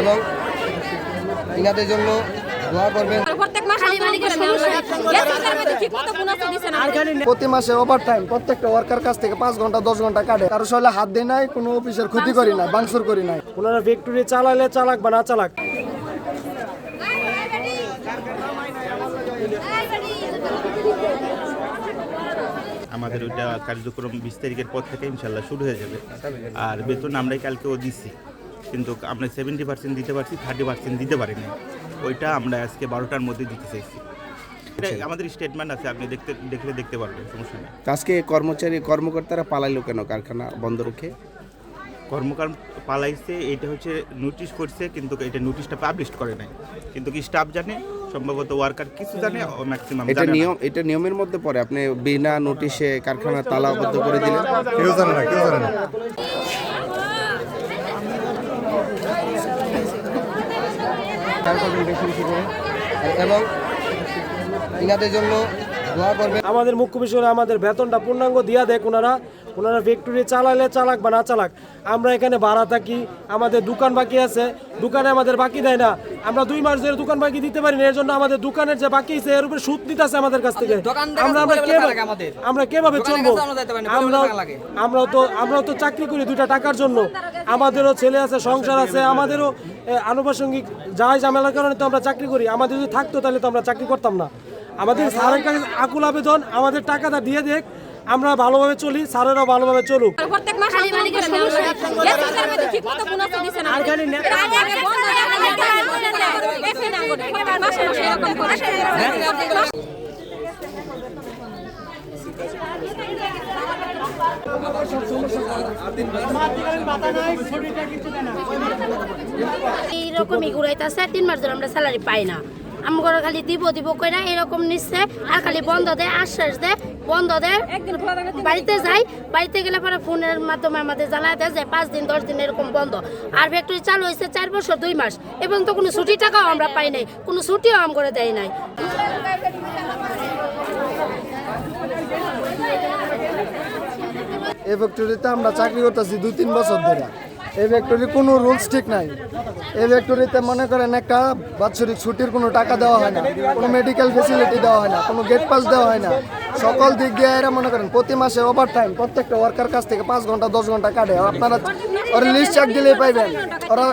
এবং ইনাদের জন্য দোয়া করবেন। প্রতি মাসে ওভার টাইম প্রত্যেকটা ওয়ার্কার কাছ থেকে পাঁচ ঘণ্টা দশ ঘণ্টা কাটে। কারও সলে হাত দিই নাই কোনো অফিসের ক্ষতি করি না বাংসুর করি নাই। ওনারা ফ্যাক্টরি চালালে চালাক বা না চালাক। আমাদের ওইটা কার্যক্রম বিশ তারিখের পর থেকে ইনশাল্লাহ শুরু হয়ে যাবে। আর বেতন আমরাই কালকেও দিচ্ছি। কিন্তু আমরা সেভেন্টি পার্সেন্ট দিতে পারছি থার্টি পার্সেন্ট দিতে পারিনি। ওইটা আমরা আজকে বারোটার মধ্যে দিতে চাইছি। এটা আমাদের স্টেটমেন্ট আছে আপনি দেখতে দেখলে দেখতে পারবেন সমস্যা নেই। আজকে কর্মচারী কর্মকর্তারা পালাইলো কেন কারখানা বন্ধ রেখে? কর্মকার পালাইছে এটা হচ্ছে নোটিশ করছে কিন্তু এটা নোটিশটা পাবলিশ করে নাই। কিন্তু কি স্টাফ জানে? সম্ভবত ওয়ার্কার কিছু জানে ম্যাক্সিমাম এটা নিয়ম এটা নিয়মের মধ্যে পড়ে আপনি বিনা নোটিশে কারখানা তালাবদ্ধ করে দিলেন। কেউ জানে না কেউ জানে না। খেয়াল করবেন বেশি বেশি করে। এবং ইনাদের জন্য আমাদের মুখ্য বিষয় আমাদের বেতনটা পূর্ণাঙ্গ দিয়া দেয় ওনারা। ওনারা ফ্যাক্টরি চালালে চালাক বা না চালাক। আমরা এখানে ভাড়া থাকি আমাদের দোকান বাকি আছে। দোকানে আমাদের বাকি দেয় না। আমরা দুই মাস ধরে দোকান বাকি দিতে পারি না এর জন্য আমাদের দোকানের যে বাকি আছে এর উপরে সুদ নিতেছে আমাদের কাছ থেকে। আমরা আমরা কীভাবে আমরা কীভাবে চলবো? আমরা আমরাও তো আমরাও তো চাকরি করি দুইটা টাকার জন্য। আমাদেরও ছেলে আছে সংসার আছে আমাদেরও এ, আনুষঙ্গিক যাই ঝামেলার কারণে তো আমরা চাকরি করি। আমাদের যদি থাকতো তাহলে তো আমরা চাকরি করতাম না। আমাদের স্যারের কাছে আকুল আবেদন আমাদের টাকাটা দিয়ে দেখ আমরা ভালোভাবে চলি স্যারেরাও ভালোভাবে চলুক। এইরকমই ঘুরাইতেছে তিন মাস ধরে আমরা স্যালারি পাই না। আমরা খালি দিব দিব কই না এরকম নিচ্ছে। আর খালি বন্ধ দেয় আশ্বাস দেয় বন্ধ দেয়। বাড়িতে যাই বাড়িতে গেলে পরে ফোনের মাধ্যমে আমাদের জানায় দেয় যে পাঁচ দিন দশ দিন এরকম বন্ধ। আর ফ্যাক্টরি চালু হয়েছে চার বছর দুই মাস। এবং তো কোনো ছুটি টাকাও আমরা পাই নাই কোনো ছুটিও আম করে দেয় নাই। এই ফ্যাক্টরিতে আমরা চাকরি করতেছি দুই তিন বছর ধরে। এই ফ্যাক্টরি কোনো রুলস ঠিক নাই। এই ফ্যাক্টরিতে মনে করেন একটা বাৎসরিক ছুটির কোনো টাকা দেওয়া হয় না, কোনো মেডিকেল ফেসিলিটি দেওয়া হয় না, কোনো গেট পাস দেওয়া হয় না। সকল দিক দিয়ে এরা মনে করেন প্রতি মাসে ওভার টাইম প্রত্যেকটা ওয়ার্কার কাছ থেকে পাঁচ ঘণ্টা, দশ ঘণ্টা কাটে। আপনারা ওরা লিস্ট চেক দিলেই পাইবেন। ওরা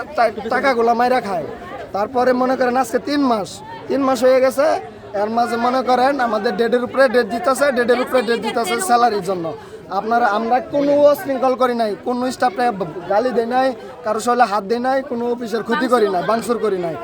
টাকাগুলো মাইরা খায়। তারপরে মনে করেন আজকে তিন মাস তিন মাস হয়ে গেছে। এর মাঝে মনে করেন আমাদের ডেটের উপরে ডেট দিতেছে ডেটের উপরে ডেট দিতেছে স্যালারির জন্য। আপনারা, আমরা কোনো শৃঙ্খল করি নাই, কোনো স্টাফে গালি দেয় নাই, কারও সহলে হাত দেয় নাই, কোনো অফিসের ক্ষতি করি নাই, বাংসুর করি নাই।